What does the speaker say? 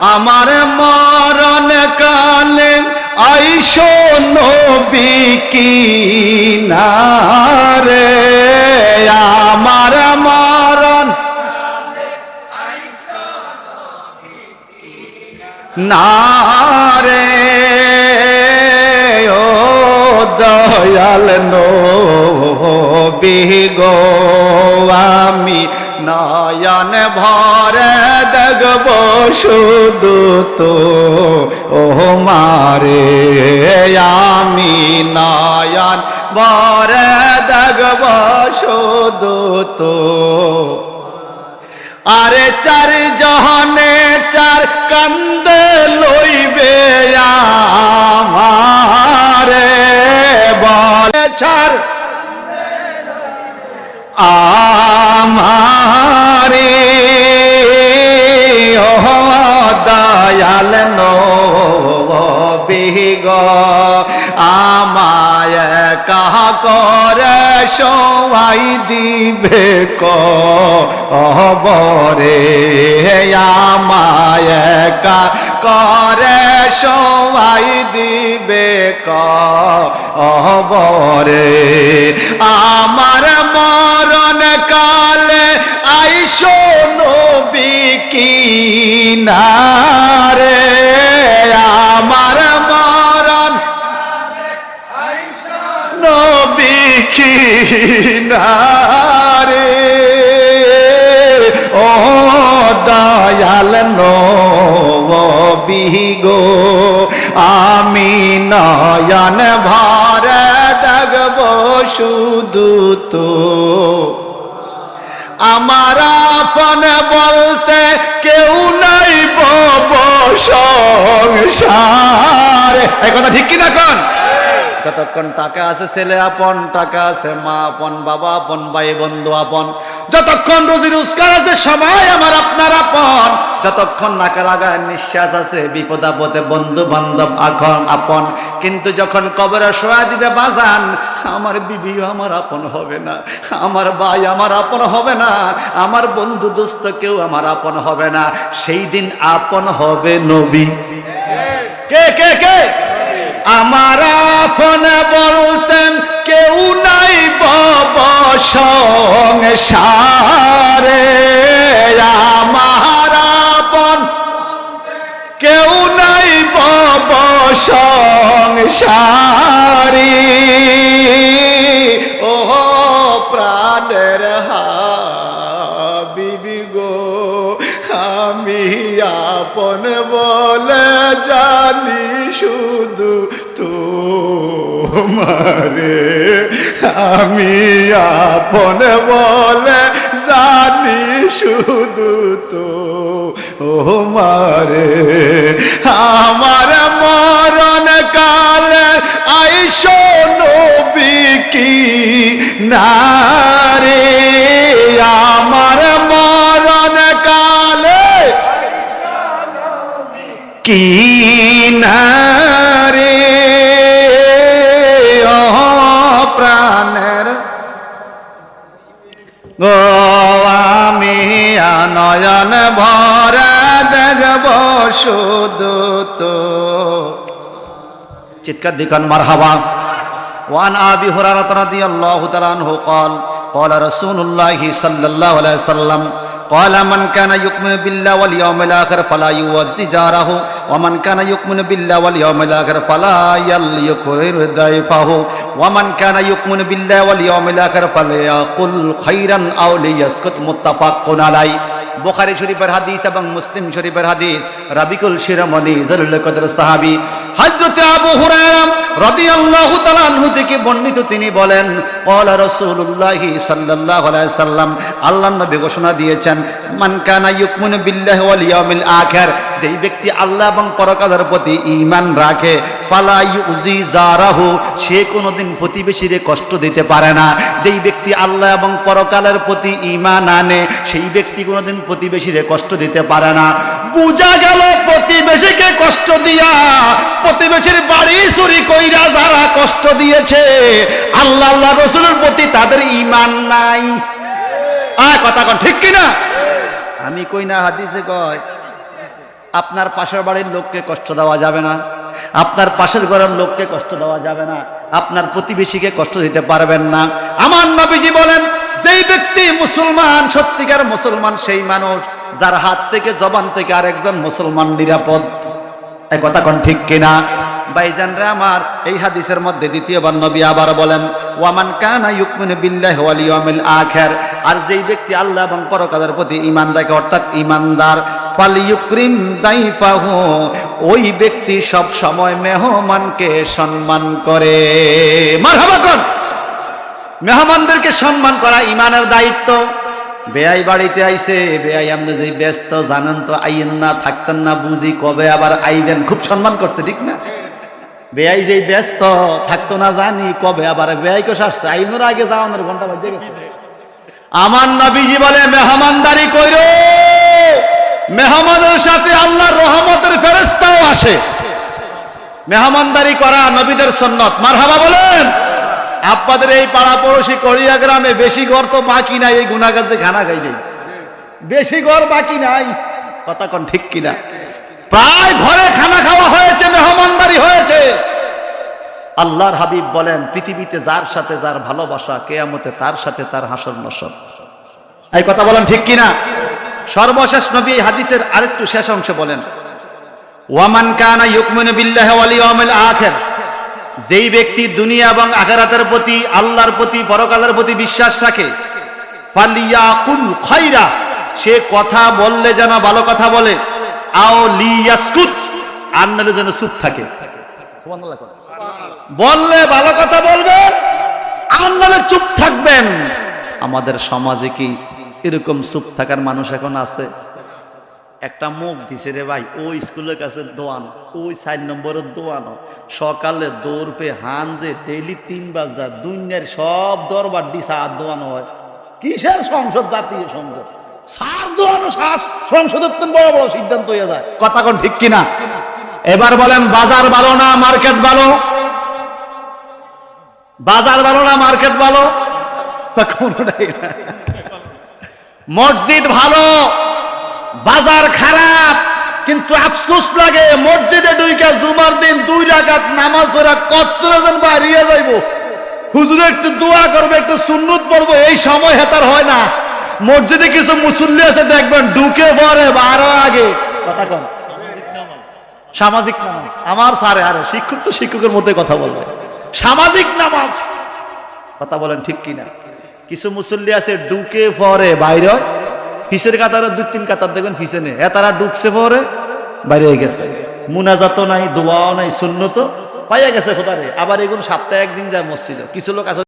আমার মরণ কালে আইসো নবী কি না রে আমার মরণ না রে ও দয়াল নবী গো, আমি নয়ন ভরে দেখব শুধু তো ও মারে, আমি নয়ন ভরে দেখব শুধু তো আরে চার জহনে চার কান্দে দয়াল নবিগ আমায় কাহ করে সবাই দিবে কবরে আমায় কা করে সবাই দিবে কবরে আমার মরণ কালে আইসো নবী কি না কি না রে ও দয়াল নবী গো আমি নয়ন ভরে দেখব শুধু তো। আমার আপন বলতে কেউ নাই বব সংসার। এই কথা ঠিক কিনা কোন? যতক্ষণ টাকা আছে ছেলে আপন টাকা আছে মা আপন বাবা আপন ভাই বন্ধু আপন। যতক্ষণ রুজি রোজগার আছে সবাই আমার আপনার আপন। যতক্ষণ নাকা লাগায় নিঃশ্বাস আছে বিপদ আপদে বন্ধু বান্ধব এখন আপন। কিন্তু যখন কবরে শোয়া দিবে বাজান আমার বিবিও আমার আপন হবে না আমার ভাই আমার আপন হবে না আমার বন্ধু দোস্ত কেউ আমার আপন হবে না। সেই দিন আপন হবে নবী। কে কে কে? আমার আপন বলতেন, কেউ নাই বব সংসারে আমার কেউ নাই বব সংসারি ও প্রাণের হাবিবি গো, আমি আপন বলে জানি শুধু তোমারে আমি আপন বলে জানি শুধু তো। ও মারে আমার মরণ কালে আইসো নবী কি নারে আমার মরণ কালে কি নয়ন ভরা দেখব শুধু তো চিৎকার দিকান মার হাওয়া وعن ابي هريره رضي الله تعالى عنه قال قال رسول الله صلى الله عليه وسلم قال من كان يؤمن بالله واليوم الاخر فلا يوزي جاره ومن كان يؤمن بالله واليوم الاخر فلا يليكرر ضيفه ومن كان يؤمن بالله واليوم الاخر فليقل خيرا او ليسكت متفق عليه বোখারি শরীফের হাদিস এবং মুসলিম শরীফের হাদিস। রাবিকুল শিরোমণি জরুল কদর সাহাবী হযরতে আবু হুরায়রা রাদিয়াল্লাহু তাআলা আনহু থেকে বর্ণিত তিনি বলেন, ক্বালা রাসূলুল্লাহি সাল্লাল্লাহু সাল্লাম আল্লাহর নবী ঘোষণা দিয়েছেন, মান কানা বিল্লাহ বিল্লাহি আখির। যেই ব্যক্তি আল্লাহ এবং পরকালের প্রতি ঈমান রাখে, ফালা ইউজি জারাহু, সে কোনোদিন প্রতিবেশীরে কষ্ট দিতে পারে না। যেই ব্যক্তি আল্লাহ এবং পরকালের প্রতি ঈমান আনে, সেই ব্যক্তি কোনোদিন প্রতিবেশীরে কষ্ট দিতে পারে না। বুঝা গেল প্রতিবেশীকে কষ্ট দিয়া, প্রতিবেশীর বাড়ি চুরি কইরা যারা কষ্ট দিয়েছে, আল্লাহ আল্লাহ রসুলের প্রতি তাদের ইমান নাই। আ কথা কন, ঠিক কিনা? আমি কই না, হাদিসে কয়। আপনার পাশের বাড়ির লোককে কষ্ট দেওয়া যাবে না। আপনার পাশের ঘরের লোককে কষ্ট দেওয়া যাবে না। আপনার প্রতিবেশীকে কষ্ট দিতে পারবেন না। আমার নবীজি বলেন, যেই ব্যক্তি মুসলমান, সত্যিকার মুসলমান, সেই মানুষ, যার হাত থেকে, জবান থেকে আরেকজন মুসলমান নিরাপদ। এই কথা কোন ঠিক কিনা? ভাইজানরা আমার এই হাদিসের মধ্যে দ্বিতীয়বার নবী আবার বলেন, ওয়ামান কানা ইউকমিনু বিল্লাহি ওয়াল ইয়াউমিল আখির। আর যেই ব্যক্তি আল্লাহ এবং পরকালের প্রতি ঈমান রাখে, অর্থাৎ ঈমানদার ফালিয়ুকরিম দাইফাহু ওই ব্যক্তি সব সময় মেহমানকে সম্মান করে। মারহাবা কোন মেহমানদেরকে সম্মান করা ইমানের দায়িত্ব। বেয়াই বাড়িতে আইছে, বেয়াই আপনি যে ব্যস্ত, জানেন তো, আইয়েন না, থাকতেন না, বুঝি কবে আবার আইবেন, খুব সম্মান করছে, ঠিক না? বেয়াই যে ব্যস্ত, থাকতো না, জানি কবে আবার বেয়াই কোষ আসছে, আইনের আগে যাওয়ানোর ঘণ্টা বাজে গেছে। আমার নবীজি বলে, মেহমানদারি কইরো। মেহমানের সাথে আল্লাহর রহমতের ফেরেস্তাও আসে। মেহমানদারি করা নবীদের সন্ন্যত মারহাবা বলেন, আপনাদের এই পাড়া পড়োশি করিয়া গ্রামে বেশি ঘর তো বাকি নাই, এই গুনাগাছে ঘানা খাই যাই বেশি ঘর বাকি নাই। কথা ঠিক কিনা? প্রায় ঘরে খানা খাওয়া হয়েছে, মেহমানদারি হয়েছে। আল্লাহর হাবিব বলেন, পৃথিবীতে যার সাথে যার ভালোবাসা, কেয়ামতে তার সাথে তার হাসর নসর এই কথা বলেন ঠিক কিনা? সর্বশেষ নবী এই হাদিসের আরেকটু শেষ অংশ বলেন ওয়ামান কানা ইউকমিনু বিল্লাহি ওয়াল ইয়াউমিল আখির। যেই ব্যক্তি দুনিয়া এবং আখিরাতের প্রতি আল্লাহর প্রতি পরকালের প্রতি বিশ্বাস রাখে ফালিয়াকুল খাইরা সে কথা বললে যেন ভালো কথা বলে আও লিয়াসকুত আর নাহলে যেন চুপ থাকে। বললে ভালো কথা বলবেন আর নাহলে চুপ থাকবেন। আমাদের সমাজে কি এরকম চুপ থাকার মানুষ এখন আছে। একটা মুখ দিছে রে ভাই ওই স্কুলের কাছে দোয়ান ওই চার নম্বরের দোয়ানো। সকালে দৌড় পে হান যে ডেইলি তিন বাজার দুনিয়ার সব দরবার দিছে আর দোয়ানো হয়। কিসের সংসদ, জাতীয় সংসদ? শ্বাস দোয়ানো শ্বাস সংসদের তো বড় বড় সিদ্ধান্ত হয়ে যায়। কথা কোন ঠিক কিনা? এবার বলেন, বাজার ভালো না মার্কেট ভালো? বাজার ভালো না মার্কেট ভালো? কোনটাই না। মসজিদ ভালো, বাজার খারাপ, কিন্তু আফসোস লাগে, মসজিদে দুইকা জুমার দিন দুই রাকাত নামাজ পড়া কত জন বাড়িয়ে যাইব। হুজুর একটু দোয়া করবে, একটু সুন্নত পড়ব, এই সময় হেতার হয় না। মসজিদে কিছু মুসল্লি আছে, দেখবেন ঢুকে পরে বারো আগে। কথা কন। সামাজিক নামাজ। আমার স্যারে, আরে শিক্ষক তো শিক্ষকের মধ্যে কথা বলবে। সামাজিক নামাজ। কথা বলেন ঠিক কিনা? কিছু মুসল্লি আছে, ডুকে পরে বাইরে। ফিসের কাতার দুই তিন কাতার দেখবেন ফিসে নেই। এ তারা ডুকছে পরে বাইরে হয়ে গেছে। মুনাজাত নাই, দোয়াও নাই শূন্য তো পাইয়া গেছে খোদারে। আবার এগুলো সপ্তাহে একদিন যায় মসজিদে। কিছু লোক আছে